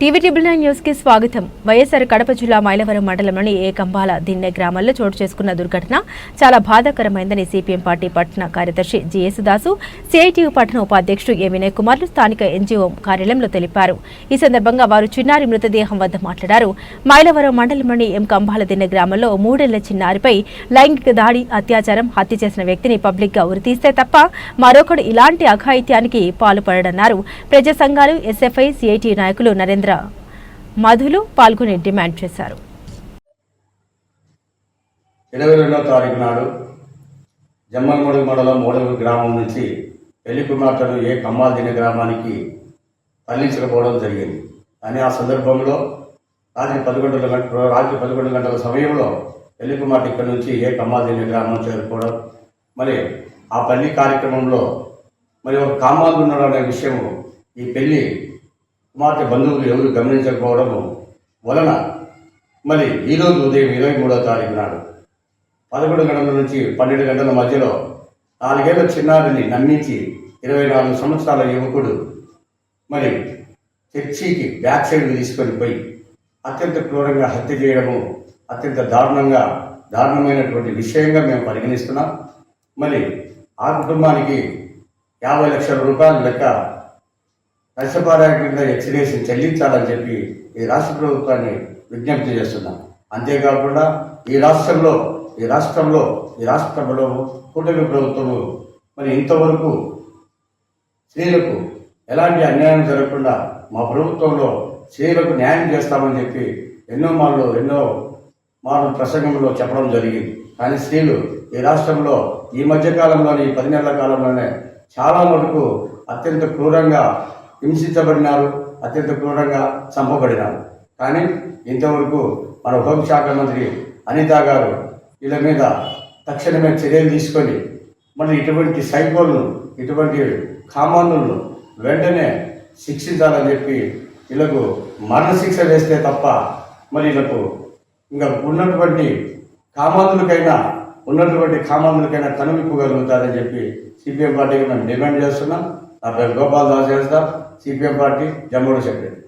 TV triple nine న్యూస్కి స్వాగతం. వైఎస్ఆర్ కడప జిల్లా మైలవరం మండలంలోని ఏ కంబాల దిన్నె గ్రామంలో చోటు చేసుకున్న దుర్ఘటన చాలా బాధాకరమైందని సిపిఎం పార్టీ పట్టణ కార్యదర్శి జిఎస్ దాసు సిఐటియు పట్టణ ఉపాధ్యక్షుడు ఏ వినయ్ కుమార్లు స్థానిక ఎన్జీఓ కార్యాలయంలో తెలిపారు. ఈ సందర్భంగా వారు చిన్నారి మృతదేహం వద్ద మాట్లాడారు. మైలవరం మండలంలోని ఎం కంబాల దిన్నె గ్రామంలో మూడేళ్ళ చిన్నారిపై లైంగిక దాడి అత్యాచారం హత్య చేసిన వ్యక్తిని పబ్లిక్గా ఉరితీస్తే తప్ప మరొకడు ఇలాంటి అఘాయిత్యానికి పాల్పడడన్నారు. ప్రజా సంఘాలు ఎస్ఎఫ్ఐ సిఐటి నాయకులు నరేంద్ర మధులు పాల్గొని డిమాండ్ చేశారు. ఇరవై రెండవ తారీఖు నాడు జమ్మల్మడుగు మండలం మూడవ గ్రామం నుంచి పెళ్ళి కుమార్తెను ఏ కమ్మాదిన గ్రామానికి తరలించకపోవడం జరిగింది. కానీ ఆ సందర్భంలో రాత్రి పదకొండు గంటల రాత్రి పదకొండు గంటల సమయంలో పెళ్ళి కుమార్తె ఇక్కడి నుంచి ఏ కమ్మాదిన గ్రామం చేరుకోవడం మరి ఆ పెళ్ళి కార్యక్రమంలో మరి ఒక కామాలు ఉన్నాడు అనే విషయము ఈ పెళ్ళి కుమార్తె బంధువులు ఎవరు గమనించకపోవడము వలన మరి ఈరోజు ఉదయం ఇరవై మూడో తారీఖు నాడు పదకొండు గంటల నుంచి పన్నెండు గంటల మధ్యలో నాలుగేళ్ళ చిన్నారిని నమ్మించి ఇరవై నాలుగు సంవత్సరాల యువకుడు మరి చర్చికి బ్యాక్ సైడ్ తీసుకొని పోయి అత్యంత క్రూరంగా హత్య చేయడము అత్యంత దారుణంగా దారుణమైనటువంటి విషయంగా మేము పరిగణిస్తున్నాం. మరి ఆ కుటుంబానికి యాభై లక్షల రూపాయల లెక్క నష్టపరిహారం కింద ఎక్స్గ్రేషన్ చెల్లించాలని చెప్పి ఈ రాష్ట్ర ప్రభుత్వాన్ని విజ్ఞప్తి చేస్తున్నాం. అంతేకాకుండా ఈ రాష్ట్రంలో ఈ రాష్ట్రంలో ఈ రాష్ట్రంలో కూటమి ప్రభుత్వము మరి ఇంతవరకు స్త్రీలకు ఎలాంటి అన్యాయం జరగకుండా మా ప్రభుత్వంలో స్త్రీలకు న్యాయం చేస్తామని చెప్పి ఎన్నో మార్లు ఎన్నో మార్లు ప్రసంగంలో చెప్పడం జరిగింది. కానీ స్త్రీలు ఈ రాష్ట్రంలో ఈ మధ్య కాలంలోని ఈ పది నెలల కాలంలోనే చాలా మటుకు అత్యంత క్రూరంగా హింసించబడినారు అత్యంత క్రూరంగా చంపబడినారు. కానీ ఇంతవరకు మన హోంశాఖ మంత్రి అనిత గారు వీళ్ళ మీద తక్షణమే చర్యలు తీసుకొని మరి ఇటువంటి సైకోలను ఇటువంటి కామాన్లను వెంటనే శిక్షించాలని చెప్పి వీళ్ళకు మరణశిక్ష వేస్తే తప్ప మరి వీళ్ళకు ఇంకా ఉన్నటువంటి కామాంధులకైనా ఉన్నటువంటి కామాంధులకైనా కనువిప్పుగలుగుతారని చెప్పి సిపిఎం పార్టీకి మేము డిమాండ్ చేస్తున్నాం. నా పేరు గోపాల్ దాస్ చేస్తాం సిపిఎం పార్టీ జమ్మూడు సెక్రటరీ.